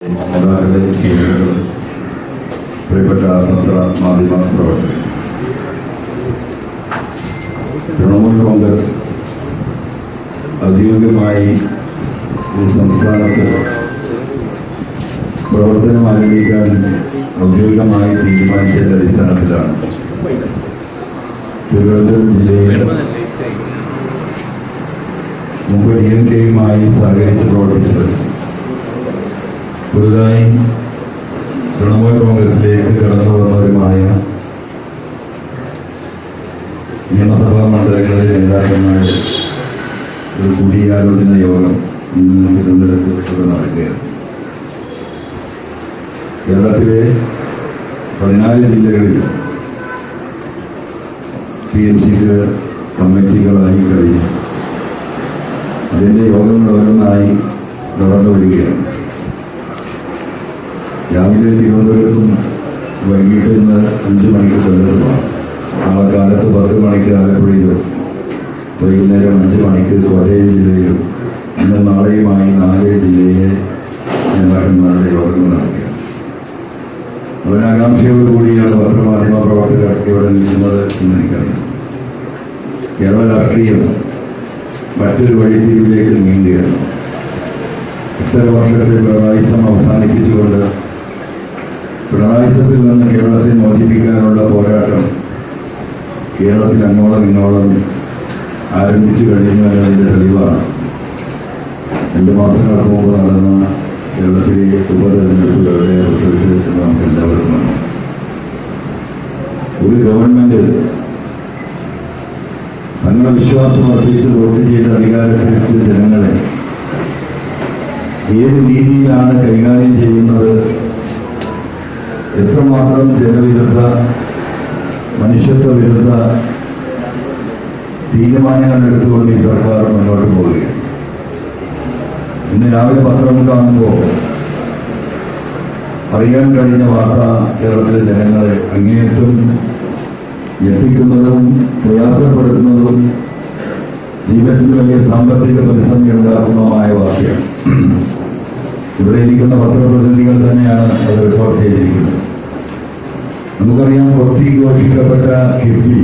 നേതാക്കളെ സുഹൃത്തുക്കളെ പ്രിയപ്പെട്ട പത്ര മാധ്യമ പ്രവർത്തകർ തൃണമൂൽ കോൺഗ്രസ് ഔദ്യോഗികമായി ഈ സംസ്ഥാനത്ത് പ്രവർത്തനം ആരംഭിക്കാൻ ഔദ്യോഗികമായി തീരുമാനിച്ചതിന്റെ അടിസ്ഥാനത്തിലാണ് തിരുവനന്തപുരം ജില്ലയിൽ മുമ്പ് ഡി എം കെയുമായി സഹകരിച്ച് പ്രവർത്തിച്ചത് പുതുതായി തൃണമൂൽ കോൺഗ്രസിലേക്ക് കടന്നു വന്നവരുമായ നിയമസഭാ മണ്ഡലങ്ങളിലെ നേതാക്കന്മാരുടെ ഒരു കൂടിയാലോചന യോഗം ഇന്ന് തിരുവനന്തപുരത്ത് നടക്കുകയാണ്. കേരളത്തിലെ പതിനാല് ജില്ലകളിൽ പി എം സിക്ക് കമ്മിറ്റികളായി കഴിഞ്ഞു. അതിന്റെ യോഗങ്ങൾ ഓരോന്നായി നടന്നു വരികയാണ്. രാവിലെ തിരുവനന്തപുരത്തും വൈകിട്ട് ഇന്ന് അഞ്ച് മണിക്ക് കൊല്ലത്തുമാണ്. നാളെ കാലത്ത് പത്ത് മണിക്ക് ആലപ്പുഴയിലും വൈകുന്നേരം അഞ്ച് മണിക്ക് കോട്ടയം ജില്ലയിലും ഇന്ന് നാളെയുമായി നാല് ജില്ലയിലെ നേതാക്കന്മാരുടെ യോഗങ്ങൾ നടക്കുകയാണ്. അവനാകാംക്ഷയോട് കൂടിയാണ് പത്രമാധ്യമ പ്രവർത്തകർ ഇവിടെ നിൽക്കുന്നത് എന്ന് എനിക്കറിയാം. കേരള രാഷ്ട്രീയം മറ്റൊരു വഴിത്തിരിവിലേക്ക് നീങ്ങുകയാണ്. ഇത്തര വർഷത്തെ പിണറായിസം അവസാനിപ്പിച്ചുകൊണ്ട് പിണറായിസത്തിൽ നിന്ന് കേരളത്തെ മോചിപ്പിക്കാനുള്ള പോരാട്ടം കേരളത്തിൽ അങ്ങോളം ഇങ്ങോളം ആരംഭിച്ചു കഴിഞ്ഞു എന്നതിന്റെ തെളിവാണ്. രണ്ട് മാസങ്ങൾക്ക് മുമ്പ് നടന്ന കേരളത്തിലെ ഉപതെരഞ്ഞെടുപ്പുകളുടെ റിസൾട്ട് എന്ന് നമുക്ക് എല്ലാവർക്കും വന്നു ഒരു ഗവൺമെന്റ് തങ്ങളെ വിശ്വാസം അർപ്പിച്ച് വോട്ട് ചെയ്ത് അധികാരത്തിലെത്തിയ ജനങ്ങളെ ഏത് രീതിയിലാണ് കൈകാര്യം ചെയ്യുന്നത് എത്രമാത്രം ജനവിരുദ്ധ മനുഷ്യത്വ വിരുദ്ധ തീരുമാനങ്ങൾ എടുത്തുകൊണ്ട് ഈ സർക്കാർ മുന്നോട്ട് പോവുകയാണ്. ഇന്ന് രാവിലെ പത്രം കാണുമ്പോൾ അറിയാൻ കഴിഞ്ഞ വാർത്ത കേരളത്തിലെ ജനങ്ങളെ അങ്ങേയറ്റം ഞെട്ടിക്കുന്നതും പ്രയാസപ്പെടുത്തുന്നതും ജീവിതത്തിൽ വലിയ സാമ്പത്തിക പ്രതിസന്ധി ഉണ്ടാക്കുന്നതുമായ വാർത്തയാണ്. ഇവിടെ ഇരിക്കുന്ന പത്രപ്രതിനിധികൾ തന്നെയാണ് അത് റിപ്പോർട്ട് ചെയ്തിരിക്കുന്നത്. നമുക്കറിയാം കൊട്ടി ഘോഷിക്കപ്പെട്ട KIIFB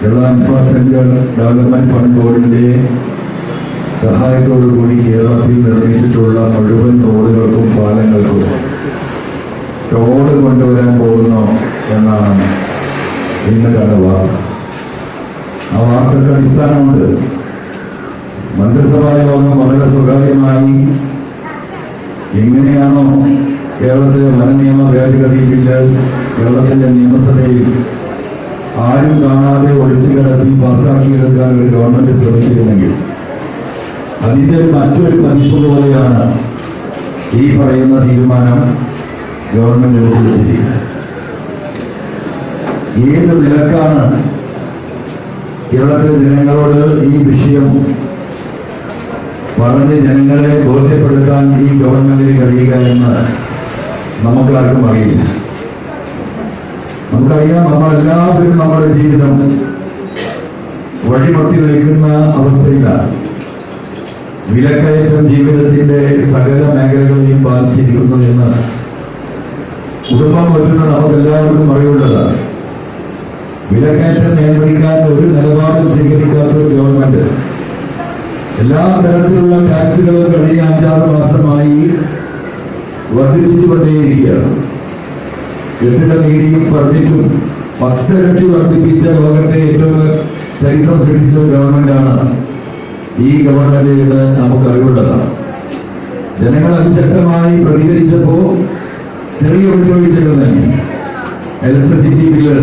Kerala infrastructure development fund ബോർഡിന്റെ സഹായത്തോടു കൂടി കേരളത്തിൽ നിർമ്മിച്ചിട്ടുള്ള മുഴുവൻ റോഡുകൾക്കും പാലങ്ങൾക്കും റോഡ് കൊണ്ടുവരാൻ പോകുന്നു എന്നാണ് ഇന്ന് കണ്ട വാർത്ത. ആ വാർത്തക്ക് അടിസ്ഥാനമുണ്ട്. മന്ത്രിസഭാ യോഗം വളരെ സ്വകാര്യമായി എങ്ങനെയാണോ കേരളത്തിലെ വനനിയമ ഭേദഗതി ബില്ല് കേരളത്തിന്റെ നിയമസഭയിൽ ആരും കാണാതെ ഒളിച്ചു കിടത്തി പാസ്സാക്കിയെടുക്കാൻ ഒരു ഗവൺമെന്റ് ശ്രമിച്ചിരുന്നെങ്കിൽ. അതിന്റെ ഒരു മറ്റൊരു പതിപ്പ് പോലെയാണ് ഈ പറയുന്ന തീരുമാനം ഗവൺമെന്റ് എടുത്തു വെച്ചിരിക്കുന്നത്. ഏത് നിലക്കാണ് കേരളത്തിലെ ജനങ്ങളോട് ഈ വിഷയം പറഞ്ഞ് ജനങ്ങളെ ബോധ്യപ്പെടുത്താൻ ഈ ഗവൺമെന്റിന് കഴിയുക എന്ന് നമുക്കാർക്കും അറിയില്ല. നമുക്കറിയാം നമ്മളെല്ലാവരും നമ്മുടെ ജീവിതം വഴിമുട്ടി നിൽക്കുന്ന അവസ്ഥയിലാണ്. വിലക്കയറ്റം ജീവിതത്തിന്റെ സകല മേഖലകളെയും ബാധിച്ചിരിക്കുന്നു എന്ന് കുടുംബം പറ്റുന്ന നമുക്കെല്ലാവർക്കും അറിവുള്ളതാണ്. വിലക്കയറ്റം നിയന്ത്രിക്കാൻ ഒരു നിലപാടും സ്വീകരിക്കാത്ത ഒരു ഗവൺമെന്റ് എല്ലാ തരത്തിലുള്ള ടാക്സുകളും കഴിഞ്ഞ അഞ്ചാറ് മാസമായി വർദ്ധിപ്പിച്ചുകൊണ്ടേയിരിക്കുകയാണ്. കെട്ടിട നീതിയും പെർമിറ്റും പത്തിരട്ടി വർദ്ധിപ്പിച്ച ലോകത്തെ ഏറ്റവും ചരിത്രം സൃഷ്ടിച്ച ഗവൺമെന്റാണ് ഈ ഗവൺമെന്റ് എന്ന് നമുക്കറിവുള്ളതാണ്. ജനങ്ങൾ അതിശക്തമായി പ്രതികരിച്ചപ്പോൾ ചെറിയ വിട്ടുവീഴ്ചകൾ തന്നെ. ഇലക്ട്രിസിറ്റി ബില്ല്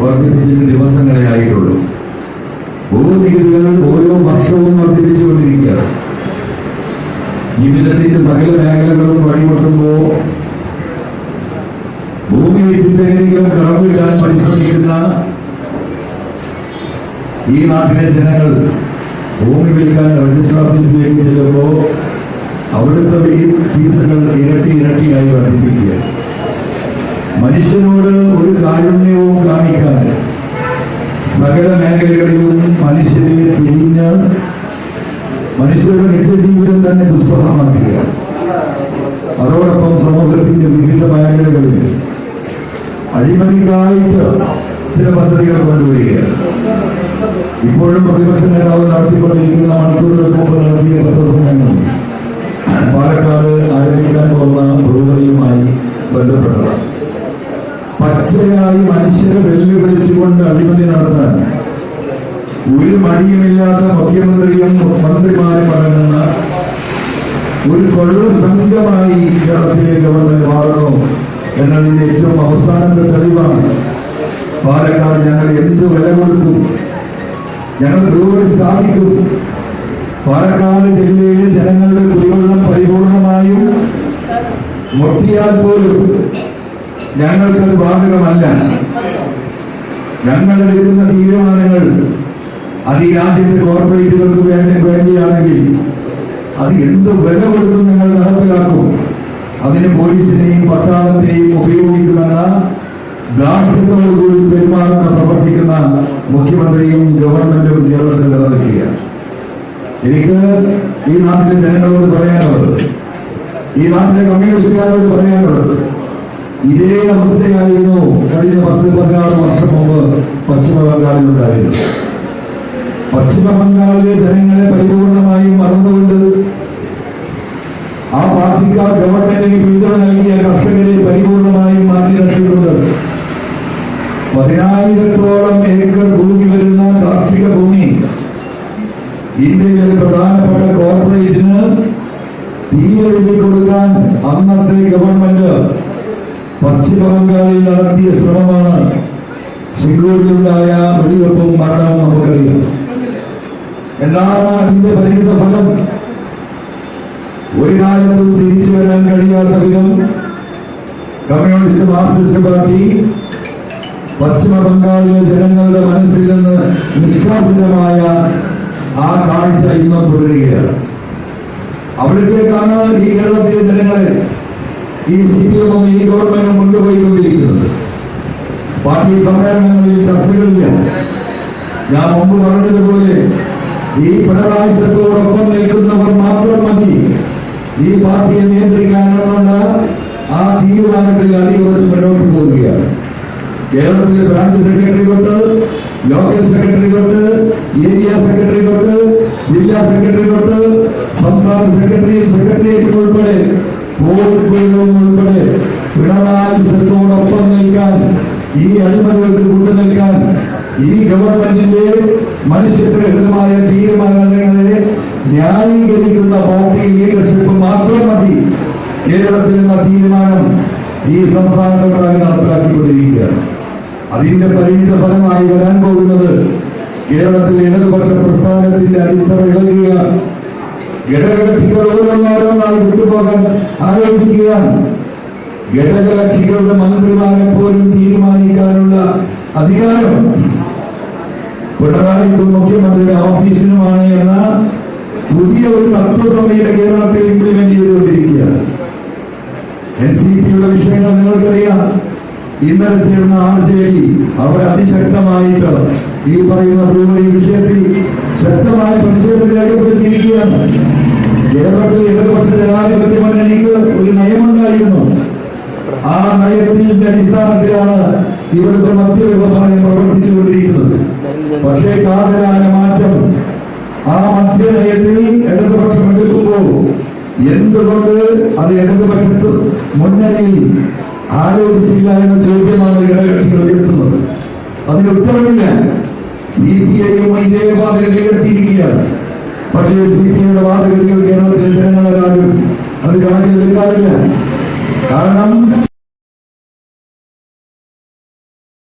വർദ്ധിപ്പിച്ചിട്ട് ദിവസങ്ങളെ ആയിട്ടുള്ളൂ ഭൂമി വിൽക്കാൻ രജിസ്റ്റർ ഓഫീസിലേക്ക് ചെല്ലുമ്പോൾ അവിടുത്തെ ഈ ഫീസുകൾ ഇരട്ടി ഇരട്ടിയായി വർദ്ധിപ്പിക്കുക. മനുഷ്യനോട് ഒരു കാരുണ്യവും കാണിക്കാതെ സകല മേഖലകളിലും മനുഷ്യനെ പിഴിഞ്ഞ് മനുഷ്യരുടെ നിത്യജീവിതം തന്നെ ദുസ്സഹമാക്കുക. അതോടൊപ്പം സമൂഹത്തിന്റെ വിവിധ മേഖലകളിൽ അഴിമതിക്കായിട്ട് ചില പദ്ധതികൾ കൊണ്ടുവരികയാണ്. ഇപ്പോഴും പ്രതിപക്ഷ നേതാവ് നടത്തിക്കൊണ്ടിരിക്കുന്ന മണിക്കൂറുകൾക്ക് മുമ്പ് നടത്തിയ പത്രസമ്മേളനം. പാലക്കാട് ആരംഭിക്കാൻ പോകുന്ന ബ്രൂവറിയുമായി ബന്ധപ്പെട്ടതാണ്. പച്ചയായി മനുഷ്യരെ വെല്ലുവിളിച്ചുകൊണ്ട് അഴിമതി നടത്താൻ ഒരു മടിയുമില്ലാത്ത മുഖ്യമന്ത്രിയും മന്ത്രിമാരും അടങ്ങുന്ന ഒരു കൊള്ള സംഘമായി കേരളത്തിലെ ഗവൺമെന്റ് മാറുന്നു എന്നതിന്റെ ഏറ്റവും അവസാനത്തെ തെളിവാണ്. പാലക്കാട് ഞങ്ങൾ എന്ത് വില കൊടുത്തു ഞങ്ങൾ സ്ഥാപിക്കും പാലക്കാട് ജില്ലയിലെ ജനങ്ങളുടെ കുടിവെള്ളം പരിപൂർണമായും മുട്ടിയാൽ പോലും ഞങ്ങൾക്കത് ബാധകമല്ല. ഞങ്ങൾ എടുക്കുന്ന തീരുമാനങ്ങൾ അത് ഈ രാജ്യത്തെ കോർപ്പറേറ്റുകൾക്ക് വേണ്ടി വേണ്ടിയാണെങ്കിൽ അത് എന്ത് വില കൊടുത്തും ഞങ്ങൾ നടപ്പിലാക്കും. അതിന് പോലീസിനെയും പട്ടാളത്തെയും ഉപയോഗിക്കുമെന്ന ദാർഢ്യത്തോടുകൂടി പെരുമാറുന്ന പ്രവർത്തിക്കുന്ന മുഖ്യമന്ത്രിയും ഗവൺമെന്റും കേരളത്തിൽ നിലനിൽക്കുകയാണ്. എനിക്ക് ഈ നാട്ടിലെ ജനങ്ങളോട് പറയാനുള്ളത് ഈ നാട്ടിലെ കമ്മ്യൂണിസ്റ്റുകാരോട് പറയാനുള്ളത് ഇതേ അവസ്ഥയായിരുന്നു കഴിഞ്ഞ പത്ത് പതിനാറ് വർഷം മുമ്പ് പശ്ചിമ ബംഗാളിൽ ഉണ്ടായിരുന്നു പശ്ചിമ ബംഗാളിലെ ജനങ്ങളെ പരിപൂർണമായും മറന്നുകൊണ്ട് ആ പാർട്ടിക്ക് ആ ഗവൺമെന്റിന് പിന്തുണ നൽകിയ കർഷകരെ പരിപൂർണമായും മാറ്റി നിർത്തിയിട്ടുണ്ട് പതിനായിരത്തോളം ഏക്കർ അന്നത്തെ ഗവൺമെന്റ് പശ്ചിമ ബംഗാളിൽ നടത്തിയ ശ്രമമാണ് സിംഗൂരിലുണ്ടായ വെടിവെപ്പും മരണവും നമുക്കറിയാം. എന്താണ് അതിന്റെ പരിണിത ഫലം? ഒരു കാലത്തും തിരിച്ചു വരാൻ കഴിയാത്ത വിധം കമ്മ്യൂണിസ്റ്റ് മാർക്സിസ്റ്റ് പാർട്ടി പശ്ചിമ ബംഗാളിലെ ജനങ്ങളുടെ മനസ്സിൽ നിന്ന് നിഷ്കാസിതമായ ആ കാഴ്ച ഇന്നും തുടരുകയാണ്. അവിടത്തേക്കാണ് ഈ കേരളത്തിലെ ജനങ്ങളെ ഈ സി പി എമ്മും ഈ ഗവൺമെന്റും കൊണ്ടുപോയിക്കൊണ്ടിരിക്കുന്നത്. പാർട്ടി സമ്മേളനങ്ങളിൽ ചർച്ചകളില്ല. ഞാൻ മുമ്പ് പറഞ്ഞതുപോലെ ഈ പിണറായി സർക്കാരോടൊപ്പം നിൽക്കുന്നവർ മാത്രം മതി. ഈ പാർട്ടിയെ നിയന്ത്രിക്കാനുള്ള ആ തീരുമാനത്തിൽ അടിയുറച്ച് മുന്നോട്ട് പോവുകയാണ്. കേരളത്തിലെ ബ്രാഞ്ച് സെക്രട്ടറി തൊട്ട് ലോക്കൽ സെക്രട്ടറി തൊട്ട് ഏരിയ സെക്രട്ടറി തൊട്ട് ജില്ലാ സെക്രട്ടറി തൊട്ട് സംസ്ഥാന സെക്രട്ടറിയും സെക്രട്ടേറിയറ്റും ഉൾപ്പെടെ ബ്യൂറോയും ഉൾപ്പെടെ പിണറായി സർക്കാരോടൊപ്പം നിൽക്കാൻ ഈ അഴിമതികൾക്ക് കൊണ്ടു നിൽക്കാൻ ഈ ഗവൺമെന്റിന്റെ മനുഷ്യത്വരഹിതമായ തീരുമാനങ്ങളെ ന്യായീകരിക്കുന്ന പാർട്ടി ലീഡർഷിപ്പ് മാത്രം മതി. കേരളത്തിൽ എന്ന തീരുമാനം ഈ സംസ്ഥാനത്തൊട്ടാകെ നടപ്പിലാക്കിക്കൊണ്ടിരിക്കുകയാണ്. അതിന്റെ പരിണിത ഫലമായി വരാൻ പോകുന്നത് കേരളത്തിലെ ഇടതുപക്ഷ പ്രസ്ഥാനത്തിന്റെ വിട്ടുപോകാൻ ആലോചിക്കുകയാണ്. ഘടകകക്ഷികളുടെ മന്ത്രിമാരെ പോലും തീരുമാനിക്കാനുള്ള അധികാരം പിണറായിക്കും മുഖ്യമന്ത്രിയുടെ ഓഫീസിനുമാണ് എന്ന പുതിയ ഒരു തത്വസഭയുടെ കേരളത്തിൽ ഇംപ്ലിമെന്റ് ചെയ്തുകൊണ്ടിരിക്കുകയാണ്. എൻ സി പിയുടെ വിഷയങ്ങൾ നിങ്ങൾക്കറിയാം. ഇന്നലെ ചേർന്ന ആർ ജെ ഡി അവർ അതിശക്തമായിട്ട് ഈ പറയുന്ന ബ്രൂവറി വിഷയത്തിൽ ശക്തമായ പ്രതിഷേധത്തിൽ രേഖപ്പെടുത്തിയിരിക്കുകയാണ്. കേരളത്തിൽ ഇടതുപക്ഷ ജനാധിപത്യ മുന്നണിക്ക് ഒരു നയമുണ്ടായിരുന്നു. ആ നയത്തിന്റെ അടിസ്ഥാനത്തിലാണ് ഇവിടുത്തെ മദ്യ പ്രവർത്തിച്ചുകൊണ്ടിരിക്കുന്നത്. പക്ഷേ കാതലായ മാറ്റം ആ മദ്യനയത്തിൽ ഇടതുപക്ഷം എടുക്കുമ്പോൾ എന്തുകൊണ്ട് അത് ഇടതുപക്ഷത്ത് മുന്നണിയിൽ ആലോചിച്ചില്ല എന്ന ചോദ്യമാണ് ഘടകകക്ഷികൾ ഉയർത്തുന്നത് അതിന് ഉത്തരവില്ല. സി പി ഐയും ഇതേ വാദഗതികൾ എത്തിയിരിക്കുകയാണ് പക്ഷേ സി പി ഐയുടെ വാദഗതികൾ കേരളത്തിലെ ജനങ്ങളാരും അത് കണക്കിലെടുക്കാറില്ല. കാരണം